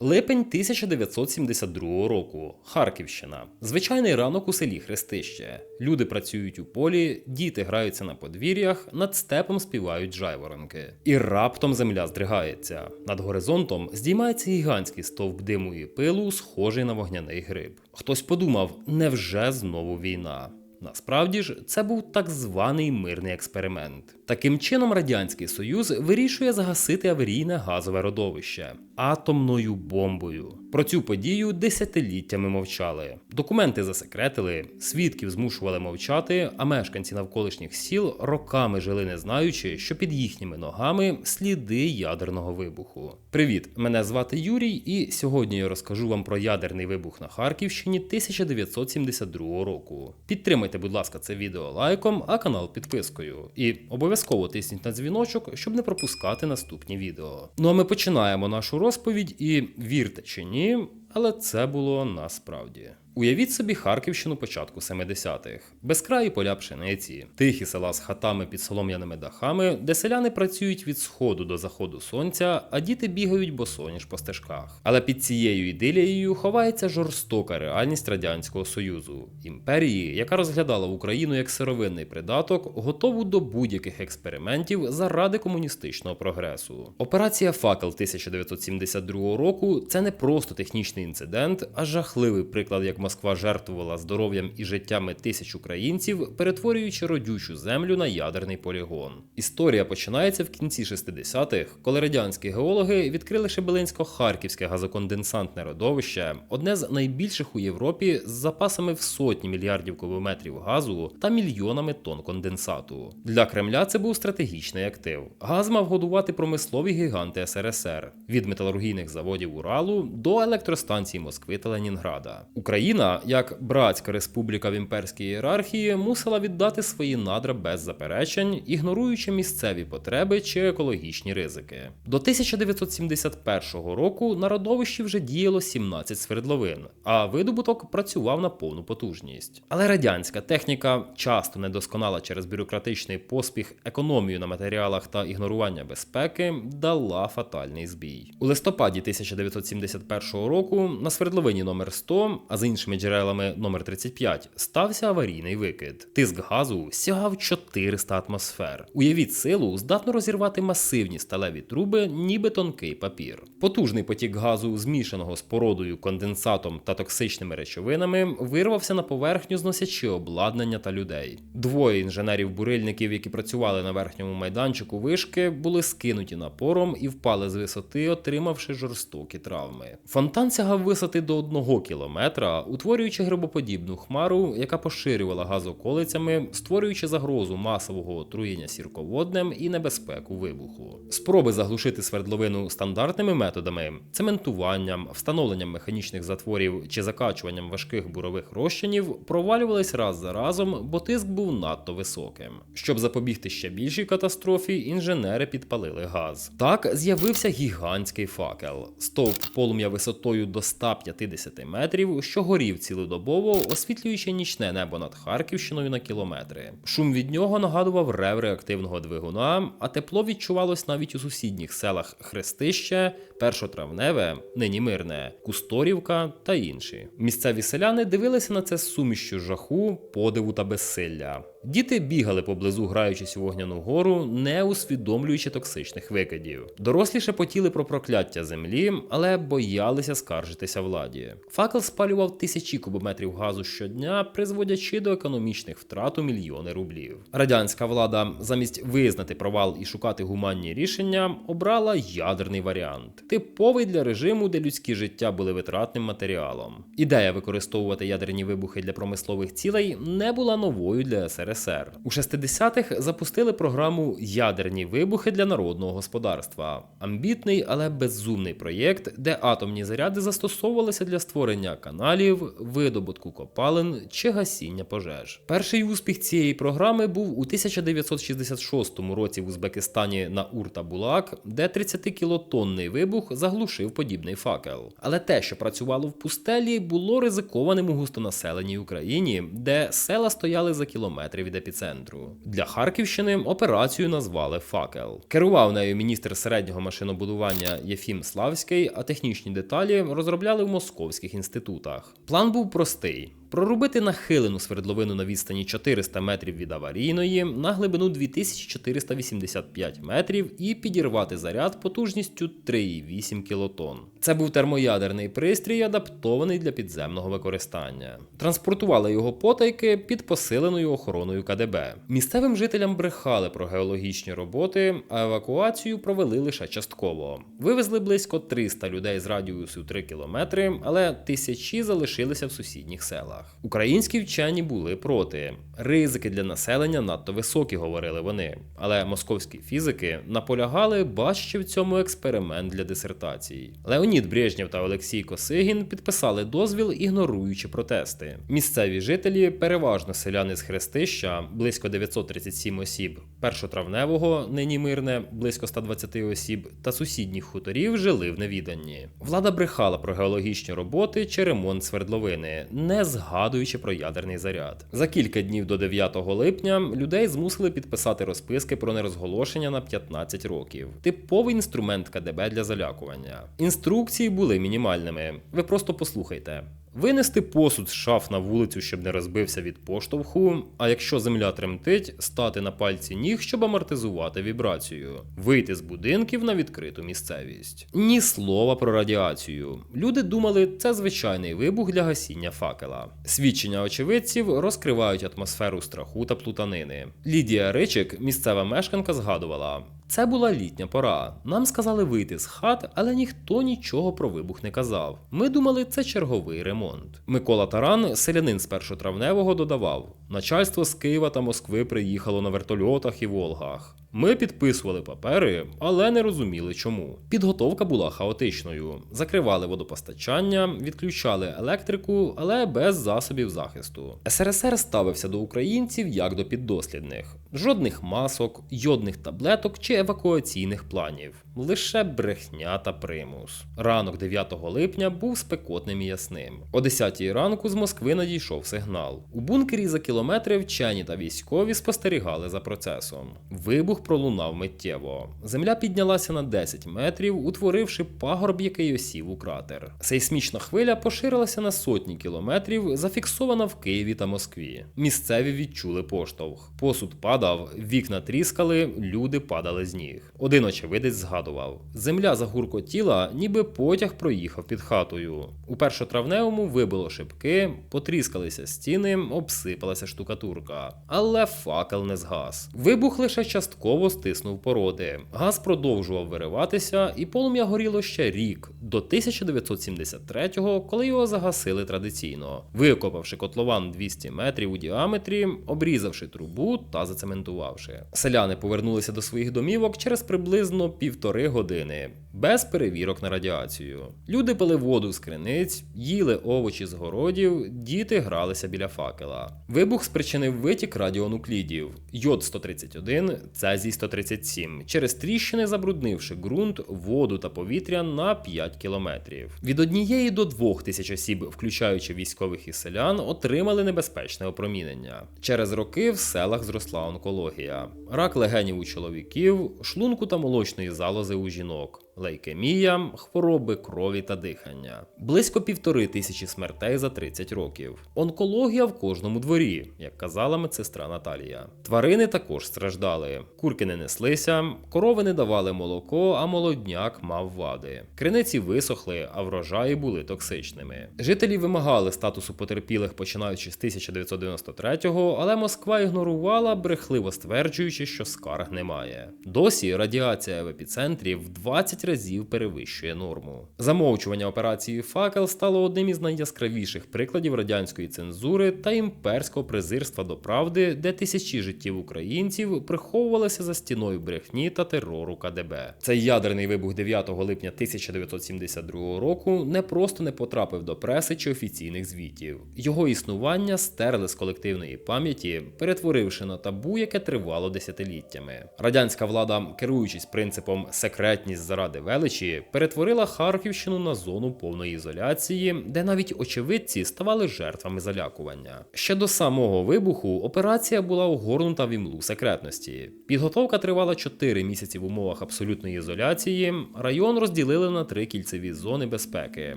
Липень 1972 року. Харківщина. Звичайний ранок у селі Хрестище. Люди працюють у полі, діти граються на подвір'ях, над степом співають жайворонки. І раптом земля здригається. Над горизонтом здіймається гігантський стовп диму і пилу, схожий на вогняний гриб. Хтось подумав, невже знову війна? Насправді ж, це був так званий мирний експеримент. Таким чином, Радянський Союз вирішує загасити аварійне газове родовище атомною бомбою. Про цю подію десятиліттями мовчали. Документи засекретили, свідків змушували мовчати, а мешканці навколишніх сіл роками жили не знаючи, що під їхніми ногами сліди ядерного вибуху. Привіт, мене звати Юрій, і сьогодні я розкажу вам про ядерний вибух на Харківщині 1972 року. Підтримайте, будь ласка, це відео лайком, а канал підпискою. І обов'язково тисніть на дзвіночок, щоб не пропускати наступні відео. Ну а ми починаємо нашу розповідь і вірте чи ні, але це було насправді. Уявіть собі Харківщину початку 70-х, безкраї поля пшениці, тихі села з хатами під солом'яними дахами, де селяни працюють від сходу до заходу сонця, а діти бігають босоніж по стежках. Але під цією ідилією ховається жорстока реальність радянського союзу, імперії, яка розглядала Україну як сировинний придаток, готову до будь-яких експериментів заради комуністичного прогресу. Операція Факел 1972 року це не просто технічний інцидент, а жахливий приклад, як Москва жертвувала здоров'ям і життями тисяч українців, перетворюючи родючу землю на ядерний полігон. Історія починається в кінці 60-х, коли радянські геологи відкрили Шебелинсько-Харківське газоконденсантне родовище, одне з найбільших у Європі з запасами в сотні мільярдів кубометрів газу та мільйонами тонн конденсату. Для Кремля це був стратегічний актив. Газ мав годувати промислові гіганти СРСР від металургійних заводів Уралу до електростанцій Москви та Ленінграда. Україна, як братська республіка в імперській ієрархії, мусила віддати свої надра без заперечень, ігноруючи місцеві потреби чи екологічні ризики. До 1971 року на родовищі вже діяло 17 свердловин, а видобуток працював на повну потужність. Але радянська техніка, часто недосконала через бюрократичний поспіх, економію на матеріалах та ігнорування безпеки, дала фатальний збій. У листопаді 1971 року на свердловині номер 100 а з за іншими джерелами номер 35 стався аварійний викид. Тиск газу сягав 400 атмосфер. Уявіть силу, здатно розірвати масивні сталеві труби, ніби тонкий папір. Потужний потік газу, змішаного з породою, конденсатом та токсичними речовинами, вирвався на поверхню, зносячи обладнання та людей. Двоє інженерів-бурильників, які працювали на верхньому майданчику вишки, були скинуті напором і впали з висоти, отримавши жорстокі травми. Фонтан сягав висоти до одного кілометра, утворюючи грибоподібну хмару, яка поширювала газоколицями, створюючи загрозу масового отруєння сірководнем і небезпеку вибуху. Спроби заглушити свердловину стандартними методами цементуванням, встановленням механічних затворів чи закачуванням важких бурових розчинів провалювались раз за разом, бо тиск був надто високим. Щоб запобігти ще більшій катастрофі, інженери підпалили газ. Так з'явився гігантський факел, стовп полум'я висотою до 150 метрів, що горів цілодобово, освітлюючи нічне небо над Харківщиною на кілометри. Шум від нього нагадував рев реактивного двигуна, а тепло відчувалось навіть у сусідніх селах Хрестище, Першотравневе, нині мирне, Кусторівка та інші. Місцеві селяни дивилися на це з сумішчю жаху, подиву та безсилля. Діти бігали поблизу, граючись у вогняну гору, не усвідомлюючи токсичних викидів. Дорослі шепотіли про прокляття землі, але боялися скаржитися владі. Факел спалював тисячі кубометрів газу щодня, призводячи до економічних втрат у мільйони рублів. Радянська влада, замість визнати провал і шукати гуманні рішення, обрала ядерний варіант, типовий для режиму, де людські життя були витратним матеріалом. Ідея використовувати ядерні вибухи для промислових цілей не була новою для СРСР. СРСР. У 60-х запустили програму Ядерні вибухи для народного господарства. Амбітний, але безумний проєкт, де атомні заряди застосовувалися для створення каналів, видобутку копалин чи гасіння пожеж. Перший успіх цієї програми був у 1966 році в Узбекистані на Урта-Булак, де 30-кілотонний вибух заглушив подібний факел. Але те, що працювало в пустелі, було ризикованим у густонаселеній Україні, де села стояли за кілометри від епіцентру. Для Харківщини операцію назвали Факел. Керував нею міністр середнього машинобудування Єфім Славський, а технічні деталі розробляли в московських інститутах. План був простий. Прорубити нахилену свердловину на відстані 400 метрів від аварійної на глибину 2485 метрів і підірвати заряд потужністю 3,8 кілотон. Це був термоядерний пристрій, адаптований для підземного використання. Транспортували його потайки під посиленою охороною КДБ. Місцевим жителям брехали про геологічні роботи, а евакуацію провели лише частково. Вивезли близько 300 людей з радіусу 3 кілометри, але тисячі залишилися в сусідніх селах. Українські вчені були проти. Ризики для населення надто високі, говорили вони. Але московські фізики наполягали, бачачи в цьому експеримент для дисертації. Леонід Брежнєв та Олексій Косигін підписали дозвіл, ігноруючи протести. Місцеві жителі, переважно селяни з Хрестища, близько 937 осіб, першотравневого, нині мирне, близько 120 осіб, та сусідніх хуторів жили в невіданні. Влада брехала про геологічні роботи чи ремонт свердловини, не згадуючи про ядерний заряд. За кілька днів до 9 липня людей змусили підписати розписки про нерозголошення на 15 років. Типовий інструмент КДБ для залякування. Інструкції були мінімальними. Ви просто послухайте. Винести посуд з шаф на вулицю, щоб не розбився від поштовху, а якщо земля тремтить, стати на пальці ніг, щоб амортизувати вібрацію, вийти з будинків на відкриту місцевість. Ні слова про радіацію. Люди думали, це звичайний вибух для гасіння факела. Свідчення очевидців розкривають атмосферу страху та плутанини. Лідія Ричик, місцева мешканка, згадувала. Це була літня пора. Нам сказали вийти з хат, але ніхто нічого про вибух не казав. Ми думали, це черговий ремонт. Микола Таран, селянин з першотравневого, додавав: начальство з Києва та Москви приїхало на вертольотах і Волгах. Ми підписували папери, але не розуміли чому. Підготовка була хаотичною. Закривали водопостачання, відключали електрику, але без засобів захисту. СРСР ставився до українців як до піддослідних: жодних масок, йодних таблеток чи евакуаційних планів. Лише брехня та примус. Ранок 9 липня був спекотним і ясним. О 10 ранку з Москви надійшов сигнал. У бункері за кілометри вчені та військові спостерігали за процесом. Вибух пролунав миттєво. Земля піднялася на 10 метрів, утворивши пагорб, який осів у кратер. Сейсмічна хвиля поширилася на сотні кілометрів, зафіксована в Києві та Москві. Місцеві відчули поштовх. Посуд падав, вікна тріскали, люди падали з ніг. Один очевидець згадував: земля загуркотіла, ніби потяг проїхав під хатою. У першотравневому вибило шибки, потріскалися стіни, обсипалася штукатурка. Але факел не згас. Вибух лише частково стиснув породи. Газ продовжував вириватися, і полум'я горіло ще рік до 1973-го, коли його загасили традиційно, викопавши котлован 200 метрів у діаметрі, обрізавши трубу та зацементувавши. Селяни повернулися до своїх домівок через приблизно півтори години, без перевірок на радіацію. Люди пили воду з криниць, їли овочі з городів, діти гралися біля факела. Вибух спричинив витік радіонуклідів йод 131, цезій 137, через тріщини забруднивши ґрунт, воду та повітря на 5 кілометрів. Від однієї до двох тисяч осіб, включаючи військових і селян, отримали небезпечне опромінення. Через роки в селах зросла онкологія, рак легенів у чоловіків, шлунку та молочної залози у жінок. Лейкемія, хвороби крові та дихання, близько півтори тисячі смертей за 30 років. Онкологія в кожному дворі, як казала медсестра Наталія. Тварини також страждали. Курки не неслися, корови не давали молоко, а молодняк мав вади. Криниці висохли, а врожаї були токсичними. Жителі вимагали статусу потерпілих починаючи з 1993-го, але Москва ігнорувала, брехливо стверджуючи, що скарг немає. Досі радіація в епіцентрі в 20 разів перевищує норму. Замовчування операції Факел стало одним із найяскравіших прикладів радянської цензури та імперського презирства до правди, де тисячі життів українців приховувалися за стіною брехні та терору КДБ. Цей ядерний вибух 9 липня 1972 року не просто не потрапив до преси чи офіційних звітів. Його існування стерли з колективної пам'яті, перетворивши на табу, яке тривало десятиліттями. Радянська влада, керуючись принципом секретність заради заради величі перетворила Харківщину на зону повної ізоляції, де навіть очевидці ставали жертвами залякування. Ще до самого вибуху операція була огорнута в імлу секретності. Підготовка тривала 4 місяці в умовах абсолютної ізоляції. Район розділили на три кільцеві зони безпеки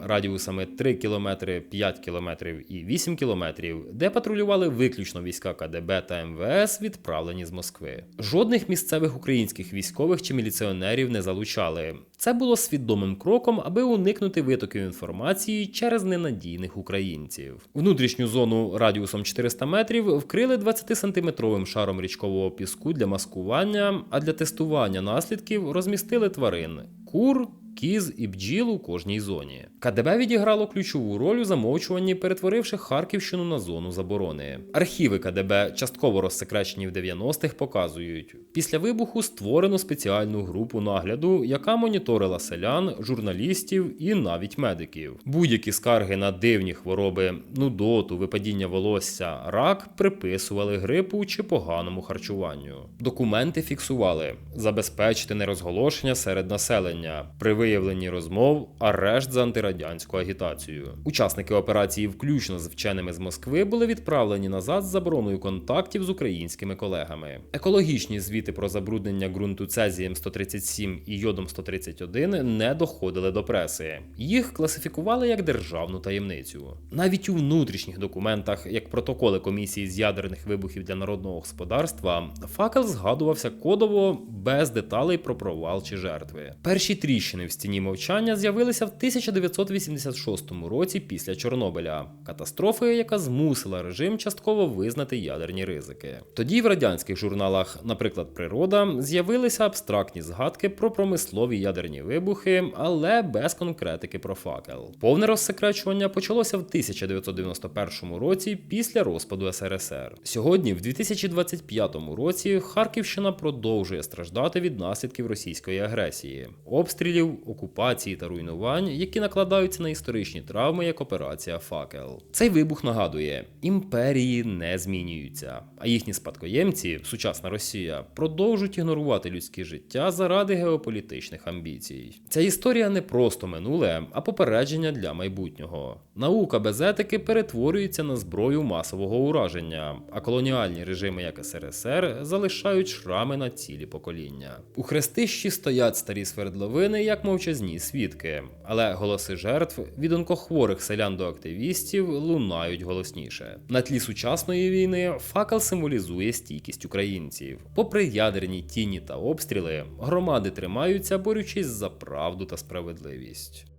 радіусами 3 км, 5 км і 8 км, де патрулювали виключно війська КДБ та МВС, відправлені з Москви. Жодних місцевих українських військових чи міліціонерів не залучали. Це було свідомим кроком, аби уникнути витоків інформації через ненадійних українців. Внутрішню зону радіусом 400 метрів вкрили 20-сантиметровим шаром річкового піску для маскування, а для тестування наслідків розмістили тварин кур. Кіз і бджіл у кожній зоні. КДБ відіграло ключову роль у замовчуванні, перетворивши Харківщину на зону заборони. Архіви КДБ, частково розсекречені в 90-х, показують, після вибуху створено спеціальну групу нагляду, яка моніторила селян, журналістів і навіть медиків. Будь-які скарги на дивні хвороби, нудоту, випадіння волосся, рак приписували грипу чи поганому харчуванню. Документи фіксували забезпечити нерозголошення серед населення. При виявленні розмов, арешт за антирадянську агітацію. Учасники операції, включно з вченими з Москви, були відправлені назад з забороною контактів з українськими колегами. Екологічні звіти про забруднення ґрунту цезієм 137 і йодом 131 не доходили до преси. Їх класифікували як державну таємницю. Навіть у внутрішніх документах, як протоколи комісії з ядерних вибухів для народного господарства, факел згадувався кодово без деталей про провал чи жертви. Перші тріщини в стіні мовчання з'явилися в 1986 році після Чорнобиля, катастрофи, яка змусила режим частково визнати ядерні ризики. Тоді в радянських журналах, наприклад, Природа, з'явилися абстрактні згадки про промислові ядерні вибухи, але без конкретики про факел. Повне розсекречування почалося в 1991 році після розпаду СРСР. Сьогодні, в 2025 році, Харківщина продовжує страждати від наслідків російської агресії, обстрілів, окупації та руйнувань, які накладаються на історичні травми, як операція Факел. Цей вибух нагадує: імперії не змінюються, а їхні спадкоємці, сучасна Росія, продовжують ігнорувати людське життя заради геополітичних амбіцій. Ця історія не просто минуле, а попередження для майбутнього. Наука без етики перетворюється на зброю масового ураження, а колоніальні режими, як СРСР, залишають шрами на цілі покоління. У хрестищі стоять старі свердловини як мовчазні свідки, але голоси жертв від онкохворих селян до активістів лунають голосніше. На тлі сучасної війни факел символізує стійкість українців. Попри ядерні тіні та обстріли, громади тримаються, борючись за правду та справедливість.